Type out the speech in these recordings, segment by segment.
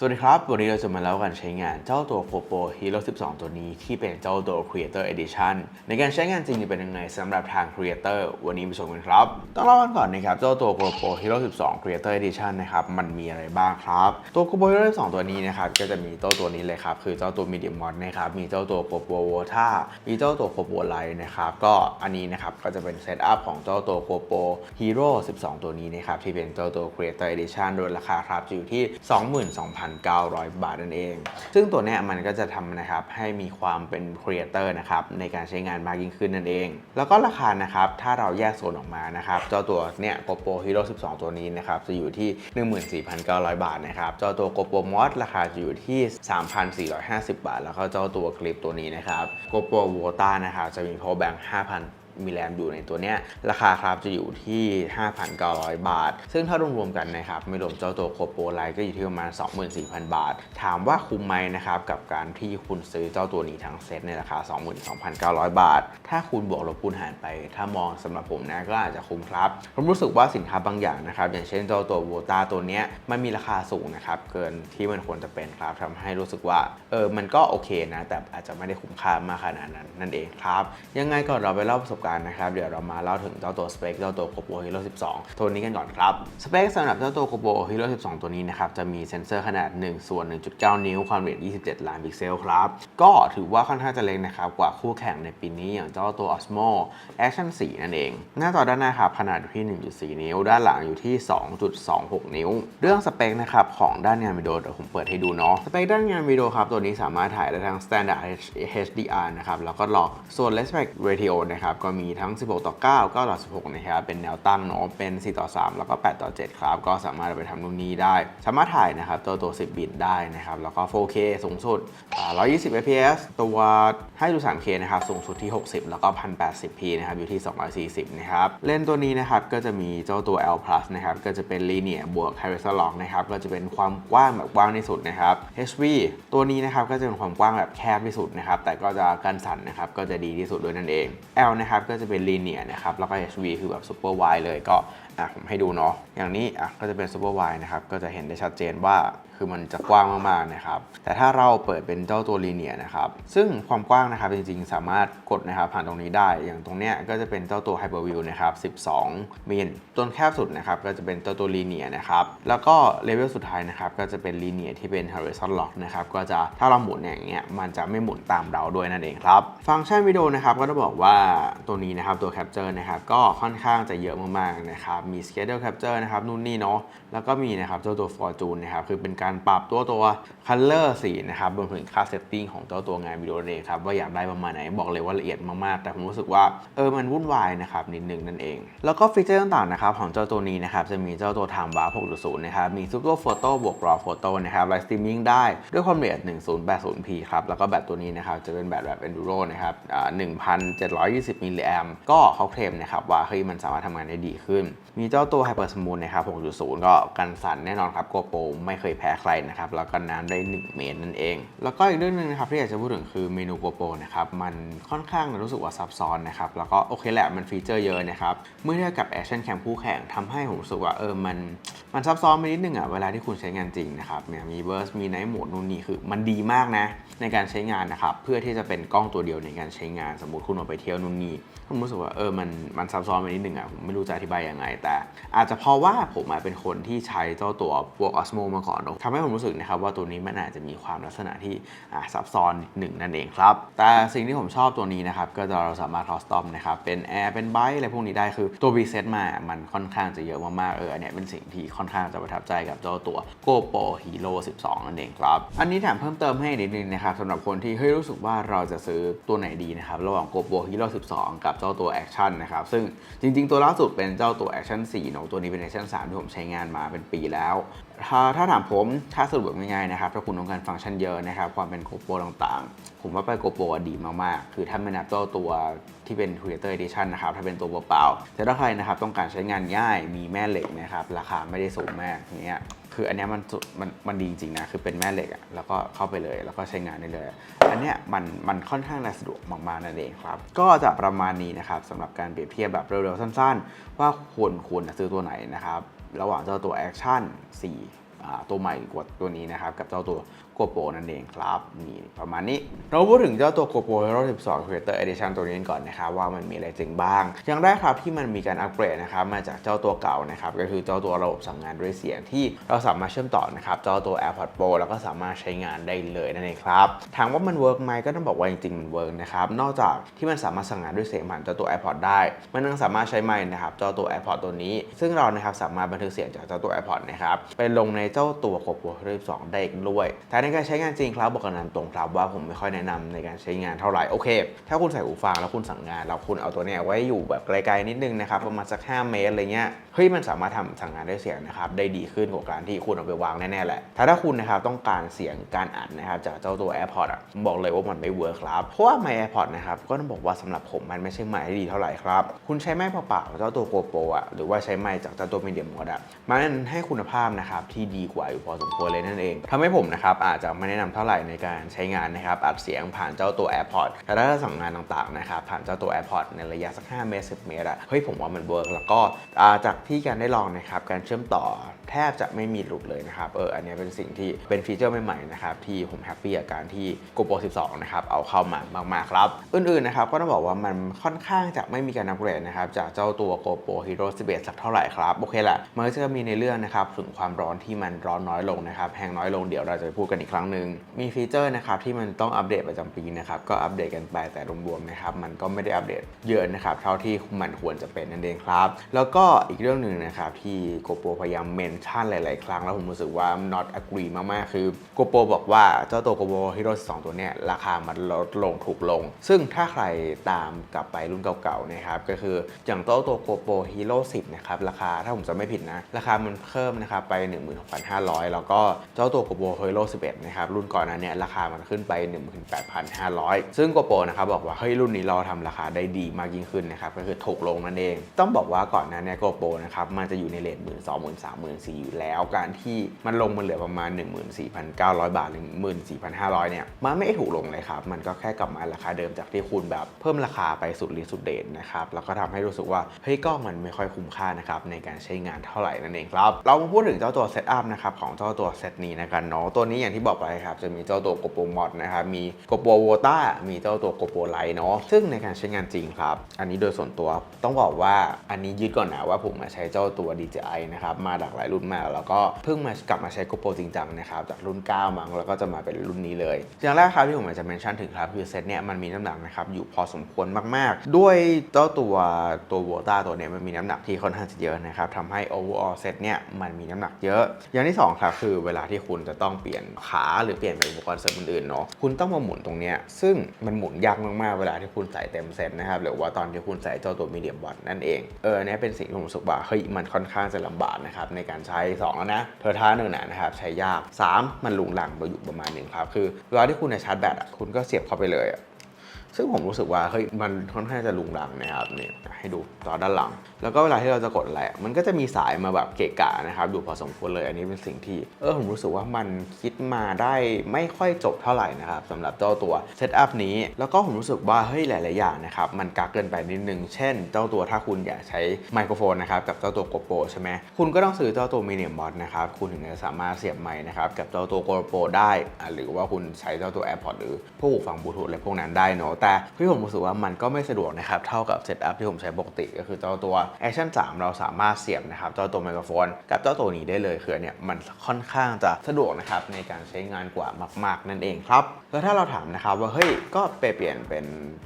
สวัสดีครับ วันนี้เราจะมาเล่ากันใช้งานเจ้าตัว GoPro Hero 12 ตัวนี้ที่เป็นเจ้าตัว Creator Edition ในการใช้งานจริงจะเป็นยังไงสำหรับทาง Creator วันนี้ไปชมกันครับ ต้องเล่ากันก่อนนะครับ เจ้าตัว GoPro Hero 12 Creator Edition นะครับ มันมีอะไรบ้างครับ ตัว GoPro Hero 12 ตัวนี้นะครับ ก็จะมีเจ้าตัวนี้เลยครับ คือเจ้าตัว Medium Mod นะครับ มีเจ้าตัว GoPro Vota มีเจ้าตัว GoPro Lite นะครับ ก็อันนี้นะครับ ก็จะเป็นเซตอัพของเจ้าตัว GoPro Hero 12 ตัวนี้นะครับ ที่เป็นเจ้าตัว Creator Edition โดยราคาครับอยู่ที่22,900 บาทนั่นเอง ซึ่งตัวนี้มันก็จะทำนะครับให้มีความเป็น Creator นะครับในการใช้งานมากยิ่งขึ้นนั่นเอง แล้วก็ราคานะครับถ้าเราแยกโซนออกมานะครับเจ้าตัวเนี้ย GoPro Hero 12 ตัวนี้นะครับจะอยู่ที่ 14,900 บาทนะครับเจ้าตัว GoPro Mod ราคาจะอยู่ที่ 3,450 บาท แล้วก็เจ้าตัวคลิปตัวนี้นะครับ GoPro Vota นะครับจะมี power bank 5,000 มีแรมอยู่ในตัวเนี้ยราคาครับจะอยู่ที่ 5,900 บาท ซึ่งถ้ารวมๆกันนะครับไม่รวมเจ้าตัวโคโปไลก็อยู่ที่ประมาณ 24,000 บาท ถามว่าคุ้มไหมนะครับกับการที่คุณซื้อเจ้าตัวนี้ทั้งเซ็ตในราคา 22,900 บาท ถ้าคุณบวกลบคูณหารไป ถ้ามองสำหรับผมนะก็อาจจะคุ้มครับผมรู้สึกว่าสินค้าบางอย่างนะครับอย่างเช่นเจ้าตัวโวตาตัวเนี้ยมันมีราคาสูงนะครับเกินที่มันควรจะเป็นครับทำให้รู้สึกว่าเออมันก็โอเคนะแต่อาจจะไม่ได้คุ้มค่ามากขนาดนั้นนั่นเองครับยังไงก่อนเราไปเล่าประสบการณ์นะครับเดี๋ยวเรามาเล่าถึงเจ้าตัวสเปคเจ้าตัว GoPro Hero 12 ตัวนี้กันก่อนครับสเปคสำหรับเจ้าตัว GoPro Hero 12 ตัวนี้นะครับจะมีเซ็นเซอร์ขนาด1ส่วน1.9 นิ้วความละเอียด 27 ล้านพิกเซลครับก็ถือว่าค่อนข้างจะเล็กนะครับกว่าคู่แข่งในปีนี้อย่างเจ้าตัว Osmo Action 4 นั่นเอง หน้าจอด้านหน้าครับขนาดอยู่ที่ 1.4 นิ้ว ด้านหลังอยู่ที่ 2.26 นิ้ว เรื่องสเปคนะครับของด้านงานวิดีโอเดี๋ยวผมเปิดให้ดูเนาะสเปคด้านงานวิดีโอครับตัวนี้สามารถถ่ายได้ทั้ง Standard HDR นะครับแล้วก็ log ส่วน Aspect Ratio นะครับก็มีทั้ง 16 ต่อ 9 9 ต่อ 16 นะครับ เป็นแนวตั้งเนาะ เป็น 4 ต่อ 3 แล้วก็ 8 ต่อ 7 ครับ ก็สามารถไปทำนู่นนี่ได้ สามารถถ่ายนะครับตัวตัว 10 บิตได้นะครับ แล้วก็ 4K สูงสุด 120 fps ตัวให้ดู 3K นะครับ สูงสุดที่ 60 แล้วก็ 1080p นะครับ อยู่ที่ 240 นะครับ เลนตัวนี้นะครับ ก็จะมีเจ้าตัว L plus นะครับ ก็จะเป็น linear บวก Horizontal นะครับ ก็จะเป็นความกว้างแบบกว้างที่สุดนะครับ HV ตัวนี้นะครับ ก็จะเป็นความกว้างแบบแคบที่สุดนะครับ แต่ก็จะกันสั่นนะครับ ก็จะดีที่สุดด้วยนั่นเอง L นะครับก็จะเป็นลีเนียนะครับแล้วก็ HV คือแบบซูเปอร์ไวเลยก็อะผมให้ดูเนาะอย่างนี้อะก็จะเป็นซูเปอร์ไวนะครับก็จะเห็นได้ชัดเจนว่า คือมันจะกว้างมากๆนะครับแต่ถ้าเราเปิดเป็นเจ้าตัว linear นะครับซึ่งความกว้างนะครับจริงๆ สามารถกดนะครับผ่านตรงนี้ได้ อย่างตรงเนี้ยก็จะเป็นเจ้าตัว hyperview นะครับ12มิลต้นแคบสุดนะครับก็จะเป็นเจ้าตัว linear นะครับแล้วก็เลเวลสุดท้ายนะครับก็จะเป็น linear ที่เป็น horizontal lock นะครับก็จะถ้าเราหมุนอย่างเงี้ยมันจะไม่หมุนตามเราด้วยนั่นเองครับฟังก์ชันวิดีโอนะครับก็ต้องบอกว่าตัวนี้นะครับตัว capture นะครับก็ค่อนข้างจะเยอะมากๆนะครับมี schedule capture นะครับนู่นนี่เนาะแล้วก็มีนะครับเจ้าตัว fortune นะครับคือเป็นการปรับตัวตัว color สีนะครับรวมถึงค่า setting ของเจ้าตัวงานวิดีโอเองครับว่าอยากได้ประมาณไหนบอกเลยว่าละเอียดมากๆ แต่ผมรู้สึกว่าเออมันวุ่นวายนะครับนิดนึงนั่นเอง แล้วก็ฟีเจอร์ต่างๆนะครับของเจ้าตัวนี้นะครับจะมีเจ้าตัว time warp 6.0นะครับมี super photo บวก raw photo นะครับ live streaming ได้ด้วยความละเอียด 1080p ครับแล้วก็แบตตัวนี้นะครับจะเป็นแบตแบบ enduro นะครับอ่า1,720มิลลิแอมก็เขาเคลมนะครับว่าเฮ้ยมันสามารถทำงานได้ดีขึ้น มีเจ้าตัว hyper smooth นะครับ6.0 ก็กันสั่นแน่นอนครับ GoPro ไม่เคยแพ้ใครนะครับแล้วก็น้ำได้ 1 เมตรนั่นเอง แล้วก็อีกเรื่องหนึงนะครับที่อยากจะพูดถึงคือเมนู GoPro นะครับมันค่อนข้างรู้สึกว่าซับซ้อนนะครับแล้วก็โอเคแหละมันฟีเจอร์เยอะนะครับเมื่อเทียบกับ Action Cam คู่แข่งทำให้ผมรู้สึกว่าเออมันมันซับซ้อนไปนิดนึงอะเวลาที่คุณใช้งานจริงนะครับเนี่ยมีเบิร์สมีไนท์โหมดนู่นนี่คือมันดีมากนะในการใช้งานนะครับเพื่อที่จะเป็นกล้องตัวเดียวในการใช้งานสมมติคุณออกไปเที่ยวนู่นนี่ผมรู้สึกว่าเออมันมันซับซ้อนไปนิดนึงอะผมไม่รู้จะอธิบายยังไงแต่ อาจจะเพราะว่าผมเป็นคนที่ใช้เจ้าตัวพวก Osmo มาก่อนเนอะทำให้ผมรู้สึกนะครับว่าตัวนี้มันอาจจะมีความลักษณะที่ซับซ้อนหนึ่งนั่นเองครับ แต่สิ่งที่ผมชอบตัวนี้นะครับก็เราสามารถคอสตอมนะครับเป็นแอร์เป็นไบค์อะไรพวกนี้ได้คือตัวรีเซ็ตมา มันค่อนข้างจะเยอะมากๆเออเนี้ยเป็นสิ่งที่ค่อนข้างจะประทับใจกับเจ้าตัว GoPro Hero 12 นั่นเองครับ อันนี้แถมเพิ่มเติมให้นิดนึงนะครับสำหรับคนที่เฮ้ยรู้สึกว่าเราจะซื้อตัวไหนดีนะครับระหว่าง GoPro Hero 12 กับเจ้าตัว Action นะครับซึ่งจริง ๆ ตัวล่าสุดเป็นเจ้าตัว Action 4เนอะตัวนี้เป็น Action 3ที่ผมใช้งานมาเป็นปีแล้ว ถ้าถ้าถามผมถ้าสรุปง่ายๆนะครับถ้าคุณต้องการฟังก์ชันเยอะนะครับความเป็น GoPro ต่างๆ ผมว่าไป GoPro อดีมากๆ คือถ้าไม่นับเจ้าตัวที่เป็น Creator Edition นะครับถ้าเป็นตัวเปล่าๆแต่ถ้าใครนะครับต้องการใช้งานง่ายมีแม่เหล็กนะครับราคาไม่ได้สูงมากอย่างเงี้ยคืออันนี้มันดมันมันดีจริงๆนะคือเป็นแม่เหล็กอะแล้วก็เข้าไปเลยแล้วก็ใช้งานได้เลย อันเนี้ยมันมันค่อนข้างสะดวกมากๆนั่นเองครับ ก็จะประมาณนี้นะครับสำหรับการเปรียบเทียบแบบเร็วๆสั้น ๆ ว่าควรควรจะซื้อตัวไหนนะครับ ระหว่างเจ้าตัว Action 4อ่ตัวใหม่กว่าตัวนี้นะครับ กับเจ้าตัว GoPro นั่นเองครับนี่ประมาณนี้ เราพูดถึงเจ้าตัว GoPro Hero 12 Creator Edition ตัวนี้ก่อนนะครับว่ามันมีอะไรเจ๋งบ้าง อย่างแรกครับที่มันมีการอัปเกรดนะครับมาจากเจ้าตัวเก่านะครับก็คือเจ้าตัวระบบสั่งงานด้วยเสียงที่เราสามารถเชื่อมต่อนะครับเจ้าตัว AirPods Pro แล้วก็สามารถใช้งานได้เลยนั่นเองครับถามว่ามันเวิร์กไหมก็ต้องบอกว่าจริงๆมันเวิร์กนะครับนอกจากที่มันสามารถสั่งงานด้วยเสียงผ่านเจ้าตัว AirPods ได้ มันยังสามารถใช้ไมค์นะครับเจ้าตัว AirPods ตัวนี้ ซึ่งเรานะครับสามารถบันทึกเสียงจากเจ้าตัว AirPods นะครับไปลงในเจ้าตัว GoPro Hero 12 ได้อีกด้วยแต่ในการใช้งานจริงครับบอกกันตามตรงครับว่าผมไม่ค่อยแนะนำในการใช้งานเท่าไหร่โอเค ถ้าคุณใส่หูฟังแล้วคุณสั่งงานแล้วคุณเอาตัวเนี้ยไว้อยู่แบบไกลๆนิดนึงนะครับประมาณสัก 5 เมตรอะไรเงี้ย ฮ้ยมันสามารถทำสั่งงานได้เสียงนะครับได้ดีขึ้นกว่าการที่คุณเอาไปวางแน่ๆแหละถ้าถ้าคุณนะครับต้องการเสียงการอัดนะครับจากเจ้าตัว AirPods อะบอกเลยว่ามันไม่เวิร์คครับเพราะว่าไมค์ AirPods นะครับก็ต้องบอกว่าสำหรับผมมันไม่ใช่ไมค์ที่ดีเท่าไหร่ครับคุณใช้ไมค์เปล่าๆเจ้าตัว GoPro อะหรือว่าใช้ไมค์จากเจ้าตัว Medium Mod อะมันให้คุณภาพนะครับที่ดีกว่าอยู่พอสมควรเลยนั่นเองทำให้ผมนะครับอาจจะไม่แนะนำเท่าไหร่ในการใช้งานนะครับอัดเสียงผ่านเจ้าตัว AirPods แต่ถ้าสั่งงานต่างๆนะครับผ่านเจ้าตัว AirPods ในระยะสัก5เมตร10 เมตรอะเฮ้ยผมว่ามันเวิร์กแล้วก็จากที่การได้ลองนะครับการเชื่อมต่อ แทบจะไม่มีหลุดเลยนะครับเอออันนี้เป็นสิ่งที่เป็นฟีเจอร์ใหม่ๆนะครับที่ผมแฮปปี้กับการที่ GoPro 12 นะครับ เอาเข้ามามากๆครับ อื่นๆนะครับก็ต้องบอกว่ามันค่อนข้างจะไม่มีการอัปเกรดนะครับจากเจ้าตัว GoPro Hero 11 สักเท่าไหร่ครับ โอเคแหละมันก็จะมีในเรื่องนะครับถึงความร้อนที่มันร้อนน้อยลงนะครับแห้งน้อยลงเดี๋ยวเราจะไปพูดกันอีกครั้งหนึ่งมีฟีเจอร์นะครับที่มันต้องอัปเดตประจำปีนะครับก็อัปเดตกันไปแต่รวมๆนะครับมันก็ไม่ได้อัปเดตเยอะนะครับเท่าที่มันควรจะเป็นนั่นเองครับ แล้วก็อีกเรื่องหนึ่งนะครับที่ GoPro พยายามเมนชั่นหลาย ๆ ครั้ง แล้วผมรู้สึกว่า not agree มาก ๆ คือ GoPro บอกว่าเจ้าตัว GoPro Hero 2 ตัวเนี้ยราคามันลดลงถูกลง ซึ่งถ้าใครตามกลับไปรุ่นเก่า ๆ นะครับ ก็คืออย่างเจ้าตัว GoPro Hero 10 นะครับ ราคาถ้าผมจำไม่ผิดนะ ราคามันเพิ่มนะครับไป 16,500 แล้วก็เจ้าตัว GoPro Hero 11 นะครับ รุ่นก่อนนั้นเนี่ยราคามันขึ้นไป 18,500 ซึ่ง GoPro นะครับบอกว่าเฮ้ยรุ่นนี้เราทำราคาได้ดีมากยิ่งขึ้นนะครับก็คือถูกลงนั่นเอง ต้องบอกว่าก่อนหนั้นเนี่ย GoPro นะครับมันจะอยู่ในเลท1 2 0 0 0 3 0 0 0 อยู่แล้ว การที่มันลงมาเหลือประมาณ 14,900 บาทหรือ 14,500 เนี่ย มันไม่ได้ถูกลงเลยครับ มันก็แค่กลับมาราคาเดิมจากที่คุณแบบเพิ่มราคาไปสุดฤทธิ์สุดเดชนะครับ แล้วก็ทำให้รู้สึกว่า เฮ้ยก็มันไม่ค่อยคุ้มค่านะครับในการใช้งานเท่าไหร่นั่นเองครับ เรามาพูดถึงเจ้าตัวเซตอัพนะครับของเจ้าตัวเซตนี้นะครับเนาะ ตัวนี้อย่างที่บอกไปครับจะมีเจ้าตัว GoPro Mod นะครับ มี GoPro Vota มีเจ้าตัว GoPro Lite เนาะ ซึ่งในการใช้งานจริงครับ อันนี้โดยส่วนตัวต้องบอกว่าอันนี้ยึดก่อนนะว่าผมมาใช้เจ้าตัว DJI นะครับมาหลากหลายรุ่นมากแล้วก็เพิ่งมากลับมาใช้ GoPro จริงจังนะครับจากรุ่น 9 มั้งแล้วก็จะมาเป็นรุ่นนี้เลยอย่างแรกครับที่ผมอยากจะเมนชั่นถึงครับคือเซตเนี่ยมันมีน้ำหนักนะครับอยู่พอสมควรมากๆ ด้วยเจ้าตัวตัววต้าตัวเนี้ยมันมีน้ำหนักที่ค่อนข้างจะเยอะนะครับทำให้ overall เซตเนี่ยมันมีน้ำหนักเยอะ อย่างที่สองครับคือเวลาที่คุณจะต้องเปลี่ยนขาหรือเปลี่ยนเป็นอุปกรณ์เสริมอื่นๆเนาะคุณต้องมาหมุนตรงเนี้ยซึ่งมันหมุนยากมากๆเวลาที่คุณใส่เต็มเซตนะครับหรือว่าตอนที่คุณใส่เจ้าตัวมีเดียมบอทนั่นเองเออเนี่ยเป็นสิ่งที่ผมรู้สึกว่าเฮ้ยมันค่อนข้างจะลำบากนะครับในการใช้สองแล้วนะเทอร์ท่าหนึ่งนะครับใช้ยากสามมันหลุงหลังไปอยู่ประมาณหนึ่งครับคือเวลาที่คุณจะชาร์จแบตอะคุณก็เสียบเข้าไปเลยอะซึ่งผมรู้สึกว่าเฮ้ยมันค่อนข้างจะลุงลังนะครับนี่ให้ดูตอด้านหลังแล้วก็เวลาที่เราจะกดอะไรอะมันก็จะมีสายมาแบบเกะกะนะครับอยู่พอสมควรเลย อันนี้เป็นสิ่งที่ เออผมรู้สึกว่ามันคิดมาได้ไม่ค่อยจบเท่าไหร่นะครับสำหรับเจ้าตัวเซตอัพนี้ แล้วก็ผมรู้สึกว่าเฮ้ยหลาย ๆ อย่างนะครับมันกักเกินไปนิดนึง เช่น เจ้าตัวถ้าคุณอยากใช้ไมโครโฟนนะครับกับเจ้าตัว GoPro ใช่ไหมคุณก็ต้องซื้อเจ้าตัว Medium Mod นะครับคุณถึงจะสามารถเสียบไมค์นะครับกับเจ้าตัว GoPro ได้อะหรือว่าคุณใช้เจ้าตัว AirPods หรือพวกหูฟังบลูทูธอะไรพวกนั้นได้เนอะแต่ที่ผมรู้สึกว่ามันก็ไม่สะดวกนะครับเท่ากับเซตอัพที่ผมใช้ปกติก็คือเจ้าตัว Action 3 เราสามารถเสียบนะครับเจ้าตัวไมโครโฟน กับเจ้าตัวนี้ได้เลยคือเนี่ยมันค่อนข้างจะสะดวกนะครับในการใช้งานกว่ามาก ๆ นั่นเองครับแล้วถ้าเราถามนะครับว่าเฮ้ยก็ไปเปลี่ยนเป็น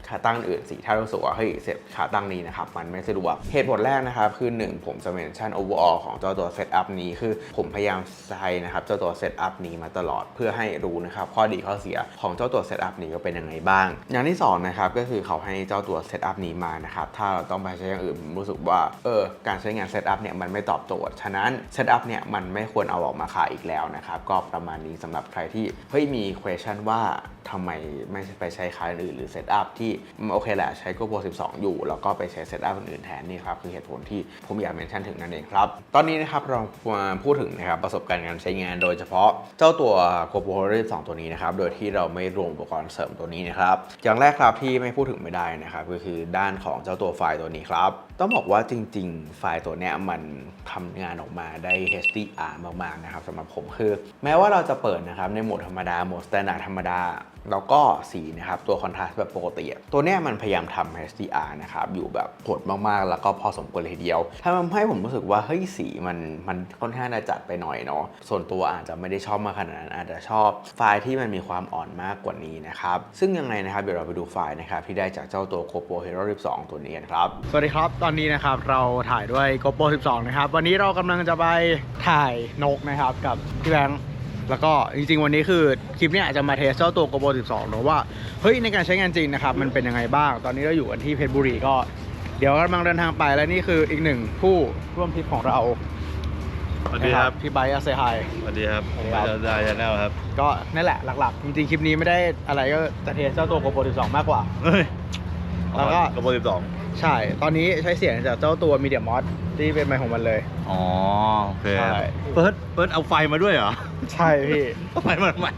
ขาตั้งอื่นสิถ้ารู้สึกว่าเฮ้ยเซตขาตั้งนี้นะครับมันไม่สะดวกเหตุผลแรกนะครับคือ 1 ผมจะเมนชั่น overall ของเจ้าตัวเซตอัพนี้คือผมพยายามใช้นะครับเจ้าตัวเซตอัพนี้มาตลอดเพื่อให้รู้นะครับข้อดีข้อเสียของเจ้าตัวเซตอัพนี้ก็เป็นยังไงบ้าง อย่างที่สองนะครับก็คือเขาให้เจ้าตัวเซตอัพนี้มานะครับถ้าเราต้องไปใช้อย่างอื่นผมรู้สึกว่าเออการใช้งานเซตอัพเนี่ยมันไม่ตอบโจทย์ ฉะนั้นเซตอัพเนี่ยมันไม่ควรเอาออกมาขายอีกแล้วนะครับ ก็ประมาณนี้สำหรับใครที่เฮ้ยมี question ว่าทำไมไม่ไปใช้คายอื่นหรือเซตอัพที่โอเคแหละใช้ GoPro 12 อยู่ แล้วก็ไปใช้เซตอัพอื่นแทนนี่ครับ คือเหตุผลที่ผมอยากเมนชั่นถึงนั่นเองครับ ตอนนี้นะครับเรามาพูดถึงนะครับประสบการณ์การใช้งานโดยเฉพาะเจ้าตัว GoPro 12 ตัวนี้นะครับ โดยที่เราไม่รวมอุปกรณ์เสริมตัวนี้นะครับ อย่างแรกครับที่ไม่พูดถึงไม่ได้นะครับก็คือด้านของเจ้าตัวไฟล์ตัวนี้ครับต้องบอกว่าจริง ๆ ไฟล์ตัวเนี้ยมันทำงานออกมาได้ HDR มาก ๆ นะครับสำหรับผมคือ แม้ว่าเราจะเปิดนะครับในโหมดธรรมดาโหมดสแตนดาร์ดธรรมดา แล้วก็สีนะครับตัวคอนทราสต์แบบปกติตัวเนี้ยมันพยายามทำ HDR นะครับอยู่แบบโหดมากๆ แล้วก็พอสมควรเลยทีเดียวทำให้ผมรู้สึกว่าเฮ้ยสีมันมันค่อนข้างจะจัดไปหน่อยเนาะส่วนตัวอาจจะไม่ได้ชอบมากขนาดนั้นอาจจะชอบไฟล์ที่มันมีความอ่อนมากกว่านี้นะครับซึ่งยังไงนะครับเดี๋ยวเราไปดูไฟล์นะครับที่ได้จากเจ้าตัว GoPro Hero 12 ตัวนี้กันครับสวัสดีครับตอนนี้นะครับเราถ่ายด้วย GoPro 12 นะครับวันนี้เรากำลังจะไปถ่ายนกนะครับกับพี่แบงค์ แล้วก็จริงๆ วันนี้คือคลิปเนี้ยจะมาเทสเจ้าตัว GoPro 12เนอะว่าเฮ้ยในการใช้งานจริงนะครับมันเป็นยังไงบ้าง ตอนนี้เราอยู่กันที่เพชรบุรีก็ เดี๋ยวกำลังเดินทางไปและนี่คืออีกหนึ่งผู้ร่วมทริปของเราสวัสดีครับ นะพี่ไบค์อาเซฮายสวัสดีครับสวัสดีไปครับ ดาชาแนลครับ ก็นั่นแหละหลักๆ จริงๆ คลิปนี้ไม่ได้อะไรก็จะเทสเจ้าตัว GoPro 12 มากกว่า เฮ้ยแล้วก็ กระโปรงสิบสอง ใช่ ตอนนี้ใช้เสียงจากเจ้าตัว Media Mod ที่เป็นไมค์ของมันเลย อ๋อโอเคใช่เฟิร์สเฟิร์สเอาไฟมาด้วยเหรอใช่พี่เอาไฟมาทำไม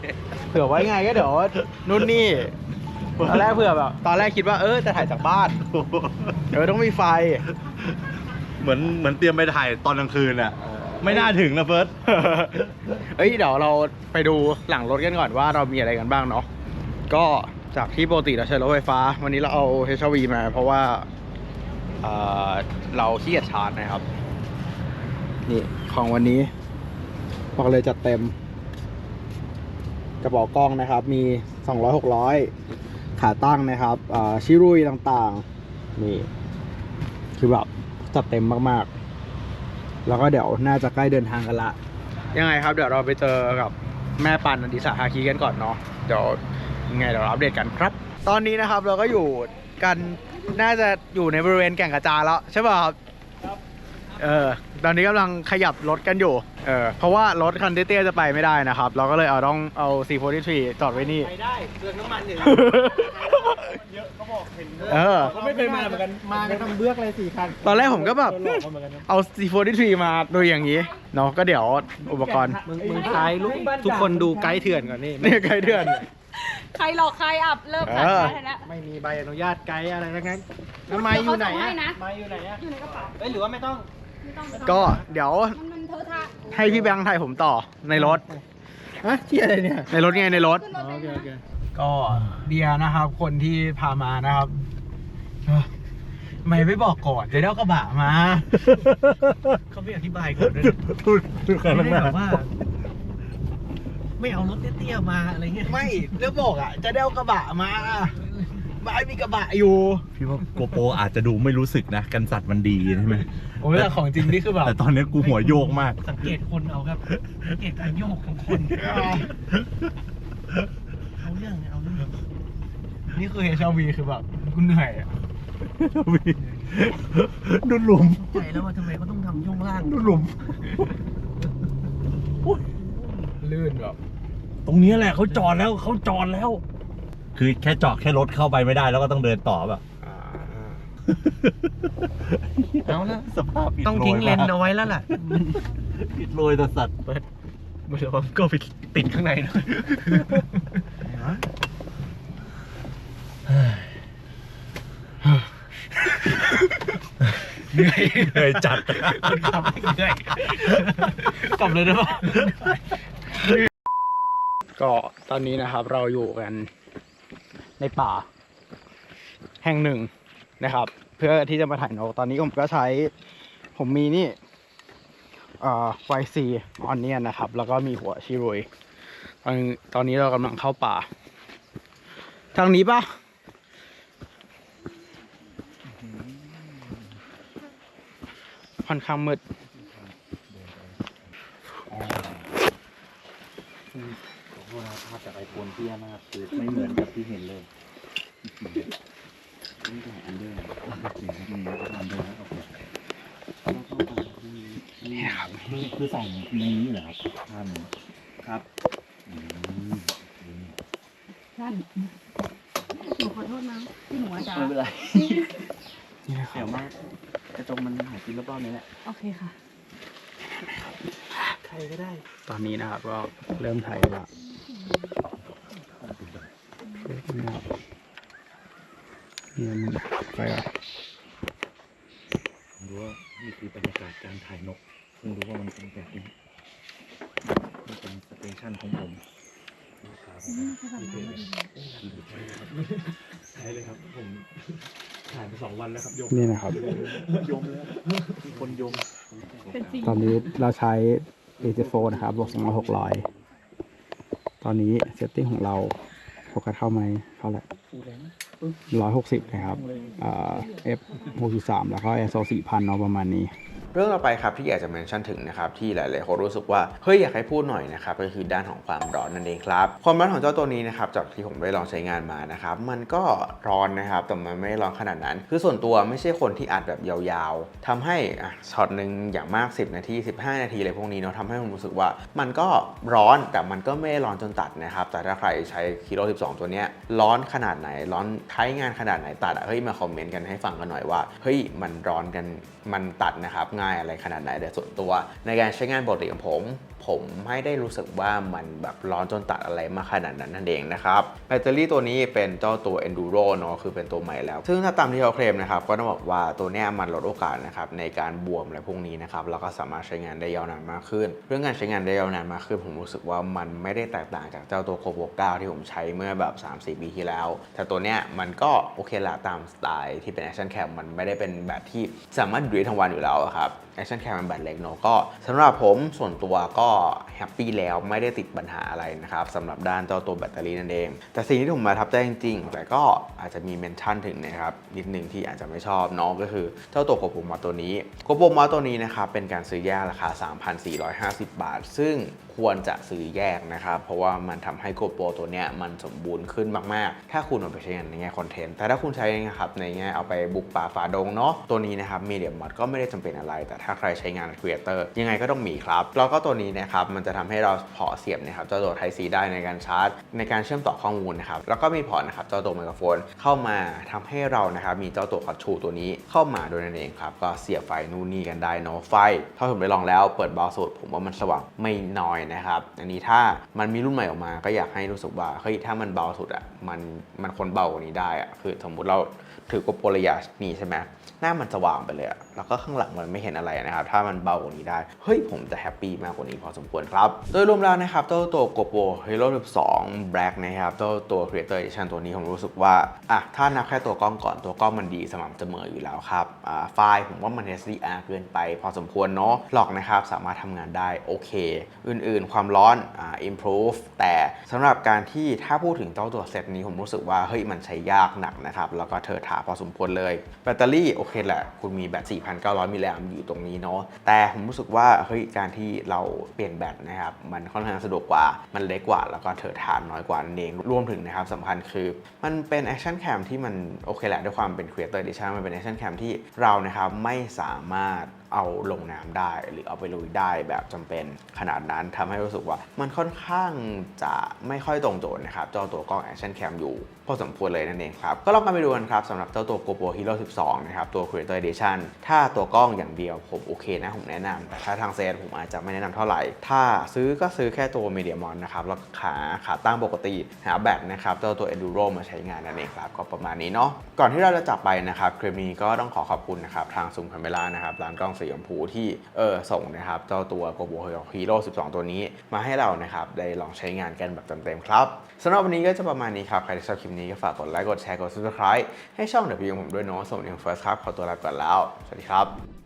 เผื่อไว้ไงก็เดี๋ยวนู่นนี่ตอนแรกเผื่อแบบตอนแรกคิดว่าเออจะถ่ายจากบ้านเออต้องมีไฟ เหมือนเหมือนเตรียมไปถ่ายตอนกลางคืนอะ ไม่น่าถึงนะเฟิร์สเอ้ยเดี๋ยวเราไปดูหลังรถกันก่อนว่าเรามีอะไรกันบ้างเนาะก็จากที่ปกติเราใช้รถไฟฟ้า วันนี้เราเอา HRV มา เพราะว่า เราขี้เกียจชาร์จนะครับ นี่ของวันนี้บอกเลยจัดเต็ม กระเป๋ากล้องนะครับ มี 200 600 ขาตั้งนะครับชิรุยต่างๆ นี่ คือแบบจัดเต็มมากๆ แล้วก็เดี๋ยวน่าจะใกล้เดินทางกันละ ยังไงครับ เดี๋ยวเราไปเจอกับแม่ปันอดิสาฮาคีกันก่อนเนาะเดี๋ยวยังไงเดี๋ยวเราอัปเดตกันครับ ตอนนี้นะครับเราก็อยู่กัน น่าจะอยู่ในบริเวณแก่งกระจานแล้วใช่ป่ะครับเออตอนนี้กำลังขยับรถกันอยู่เออเพราะว่ารถคันเตี้ยๆจะไปไม่ได้นะครับ เราก็เลยเอาต้องเอา C43 จอดไว้นี่ไปได้เปลืองน้ำมันอย่างเยอะเขาบอกเห็นเออเขาไม่เคยมาเหมือนกันมากันทำเบือกเลยสี่คันตอนแรกผมก็แบบโดนหลอกมาเหมือนกันนะเอา C43 มาโดยอย่างนี้เนาะก็เดี๋ยวอุปกรณ์มึงมึงท้ายลูกทุกคนดูไกด์เถื่อนก่อนนี่เนี่ยไกลเดือน ใครหลอกใครอับเลิกขายเออได้แล้ว ไม่มีใบอนุญาตไกด์อะไรทั้งนั้นแล้วไม้อยู่ไหนเดี๋ยวเขาส่งให้อะนะ ไม้อยู่ไหนอะอยู่ในกระเป๋าเอ้ยหรือว่าไม่ต้อง ไม่ต้องไม่ต้องก็เดี๋ยวมันมันเทอะทะให้พี่แบงค์ถ่ายผมต่อในรถ ฮะเที่ยอะไรเนี่ยในรถไงในรถ ขึ้นรถโอได้เคโอเคนะก็เดียนะครับ คนที่พามานะครับเอ้อไม่ไม่บอกก่อนจะได้เอากระบะมา เขาไม่อธิบายก่อนด้วยพูดพูดกันไม่มาได้แบบว่า ไม่เอารถเตี้ยๆมาอะไรเงี้ยไม่แล้วบอกอะ จะได้เอากระบะมาบ้านมีกระบะอยู่พี่ว่าโกโปรอาจจะดูไม่รู้สึกนะ กันสัตว์มันดีใช่ไหมโอ้ยแต่ของจริงนี่คือแบบแต่ตอนนี้กูหัวโยกมาก สังเกตคนเอาครับสังเกตการโยกของคนเอาเรื่องเอาเรื่องนี่คือ HRV คือแบบกูเหนื่อยอะดูหลุมใจแล้วว่าทำไมเขาต้องทำช่วงล่างดูหลุม ลื่นแบบตรงนี้แหละเขาจอดแล้วเขาจอดแล้ว คือแค่จอดแค่รถเข้าไปไม่ได้แล้วก็ต้องเดินต่อแบบอ่าเอาละสภาพอิดต้องทิ้งเลนโรยเอาไว้แล้วล่ะมากอิดโรยแต่สัตว์ไม่รู้ว่าก็ไปติดข้างในด้วยเหนื่อยเหนื่อยจัดคนขับไม่เหนื่อยกลับเลยได้ปะ ก็ตอนนี้นะครับเราอยู่กันในป่า แห่งหนึ่งนะครับ เพื่อที่จะมาถ่ายนกตอนนี้ผมก็ใช้ผมมีนี่อ่อไวซีออนเนียนนะครับ แล้วก็มีหัวชิรุยตอนตอนนี้เรากำลังเข้าป่า ทางนี้ปะค่อนข้างมืด ภาพจากไอโฟนเตี้ยมากคือไม่เหมือนกับที่เห็นเลยนี่คืออันเดอร์นี่อันเดอร์โอเคนี่นะครับคือคือใส่ในนี้เหรอครับท่านครับอืมท่านหนูขอโทษนะที่หนูอาจารไม่เป็นไรนี่นะครับเดี๋ยวมากกระจงมันหายกินรอบๆนี้แหละโอเคค่ะ ใครก็ได้ ตอนนี้นะครับก็เริ่มถ่ายละ นี่มันไปก่อนถ่ายนกเพิ่งรู้ว่ามันเป็นแบบนี้นี่เป็นสเตชันของผมใช่เลยครับผมถ่ายไปสองวันแล้วครับโยมนี่นะครับโยมเลยมีคนโยมเป็นจริงตอนนี้เราใช้ AJ4 นะครับ บวก2 600ตอนนี้เซตติ้งของเราโฟกัสเข้าไหมเข้าแหละ ร้อยหกสิบนะครับเอฟหกสิบสามแล้วก็แอร์โซสี่พันเนาะประมาณนี้ เรื่องต่อไปครับที่อยากจะเมนชั่นถึงนะครับที่หลายๆคนรู้สึกว่าเฮ้ยอยากให้พูดหน่อยนะครับก็คือด้านของความร้อนนั่นเองครับความร้อนของเจ้าตัวนี้นะครับจากที่ผมได้ลองใช้งานมานะครับมันก็ร้อนนะครับแต่มันไม่ร้อนขนาดนั้น คือส่วนตัวไม่ใช่คนที่อัดแบบยาวๆทำให้ช็อตหนึ่งอย่างมาก 10 นาที 15 นาทีอะไรพวกนี้เนาะทำให้ผมรู้สึกว่ามันก็ร้อนแต่มันก็ไม่ร้อนจนตัดนะครับแต่ถ้าใครใช้คิโล12 ตัวเนี้ยร้อนขนาดไหนร้อนใช้งานขนาดไหนตัดอะเฮ้ยมาคอมเมนต์กันให้ฟังกันหน่อยว่าเฮ้ยมันร้อนกันมันตัดนะครับงายอะไรขนาดไหนแต่ส่วนตัว ในการใช้งานปกติของผม ผมไม่ได้รู้สึกว่ามันแบบร้อนจนตัดอะไรมาขนาดนั้นนั่นเองนะครับแบตเตอรี่ตัวนี้เป็นเจ้าตัว Enduro เนาะคือเป็นตัวใหม่แล้ว ซึ่งถ้าตามที่เขาเคลมนะครับ ก็ต้องบอกว่าตัวนี้มันลดโอกาสนะครับในการบวมอะไรพวกนี้นะครับแล้วก็สามารถใช้งานได้ยาวนานมากขึ้น เรื่องการใช้งานได้ยาวนานมากขึ้น ผมรู้สึกว่ามันไม่ได้แตกต่างจากเจ้าตัวโคโบ9ที่ผมใช้เมื่อแบบ3-4ปีที่แล้ว แต่ตัวเนี้ยมันก็โอเคละตามสไตล์ที่เป็น Action Cam มันไม่ได้เป็นแบบที่สามารถดูได้ทั้งวันอยู่แล้วครับ Action Cam มันแบตเล็กเนาะก็สำหรับผมส่วนตัวก็แฮปปี้แล้วไม่ได้ติดปัญหาอะไรนะครับสำหรับด้านเจ้าตัวแบตเตอรี่นั่นเอง แต่สิ่งที่ผมมาทับใจจริงๆ แต่ก็อาจจะมีเมนชั่นถึงนะครับนิดนึงที่อาจจะไม่ชอบเน้องก็คือเจ้าตัวโกโปมอตัวนี้โกโปมอตัวนี้นะครับเป็นการซื้อแยกราคา 3,450 บาท ซึ่งควรจะซื้อแยกนะครับ เพราะว่ามันทำให้โกโปรตัวเนี้ยมันสมบูรณ์ขึ้นมาก ๆ ถ้าคุณเอาไปใช้งานในแง่คอนเทนต์ แต่ถ้าคุณใช้นะครับในแง่เอาไปบุกป่าฝ่าดงเนาะ ตัวนี้นะครับมีเดียมอดก็ไม่ได้จำเป็นอะไร แต่ถ้าใครใช้งานครีเอเตอร์ยังไงก็ต้องมีครับ แล้วก็ตัวนี้นะครับมันจะทำให้เราพอเสียบนะครับเจ้าตัว Type C ได้ในการชาร์จ ในการเชื่อมต่อข้อมูลนะครับ แล้วก็มีพอร์ตนะครับเจ้าตัวไมโครโฟนเข้ามาทำให้เรานะครับมีเจ้าตัวคอชูตัวนี้เข้ามาโดยนั่นเองครับก็เสียบไฟนู่นนี่กันได้เนาะไฟถ้าผมไปลองแล้วเปิดเบาสุดผมว่ามันสว่างไม่น้อยนะครับ อันนี้ถ้ามันมีรุ่นใหม่ออกมา ก็อยากให้รู้สึกว่าเฮ้ยถ้ามันเบาสุดอะมันมันคนเบากว่านี้ได้อะคือสมมุติเราถือกโปรระยะนี้ใช่ไหมหน้ามันสว่างไปเลยอะแล้วก็ข้างหลังมันไม่เห็นอะไรนะครับ ถ้ามันเบากว่านี้ได้ เฮ้ย ผมจะแฮปปี้มากกว่านี้พอสมควรครับ โดยรวมแล้วนะครับเจ้าตัว GoPro Hero 12 Black นะครับเจ้าตัว Creator Edition ตัวนี้ผมรู้สึกว่าอะถ้านับแค่ตัวกล้องก่อนตัวกล้องมันดีสม่ำเสมออยู่แล้วครับอ่าไฟล์ผมว่ามัน HDR เกินไป พอสมควรเนาะหลอกนะครับสามารถทำงานได้โอเค อื่นๆ ความร้อนอ่า improve แต่สำหรับการที่ถ้าพูดถึงเจ้าตัวเซตนี้ผมรู้สึกว่าเฮ้ยมันใช้ยากหนักนะครับแล้วก็เธอถาพอสมควรเลย แบตเตอรี่โอเคแหละ คุณมีแบต4,900 มิลลิแอมอยู่ตรงนี้เนาะแต่ผมรู้สึกว่าเฮ้ยการที่เราเปลี่ยนแบตนะครับมันค่อนข้างสะดวกกว่ามันเล็กกว่า แล้วก็เธอทานน้อยกว่านั่นเองรวมถึงนะครับสำคัญคือ มันเป็นแอคชั่นแคมที่มันโอเคแหละด้วยความเป็นครีเอเตอร์ดิชั่นมันเป็นแอคชั่นแคมที่เรานะครับไม่สามารถ เอาลงน้ำได้ หรือเอาไปลุยได้แบบจำเป็นขนาดนั้นทำให้รู้สึกว่ามันค่อนข้างจะไม่ค่อยตรงโจทย์นะครับเจ้าตัวกล้อง Action Cam อยู่พอสมควรเลยนั่นเองครับ ก็ลองกันไปดูกันครับสำหรับเจ้าตัว GoPro Hero 12 นะครับ ตัว Creator Edition ถ้าตัวกล้องอย่างเดียวผมโอเคนะ ผมแนะนำแต่ถ้าทางเซตผมอาจจะไม่แนะนำเท่าไหร่ ถ้าซื้อก็ซื้อแค่ตัว Media Mon นะครับแล้วขาขาตั้งปกติหาแบตนะครับเจ้าตัว Enduro มาใช้งานนั่นเองครับ ก็ประมาณนี้เนาะก่อนที่เราจะจับไปนะครับคลิปนี้ก็ต้องขอขอบคุณนะครับทางซูมคาเมล่านะครับร้านกล้องสีชมพูที่เออส่งนะครับเจ้าตัว GoPro Hero 12 ตัวนี้มาให้เรานะครับได้ลองใช้งานกันแบบเต็มๆครับสำหรับวันนี้ก็จะประมาณนี้ครับ ใครที่ชอบคลิปนี้ก็ฝากกดไลค์กดแชร์กด subscribe ให้ช่องเดอะพีของผมด้วยเนาะส่งอย่าง first ครับขอตัวลาไปก่อนแล้ว สวัสดีครับ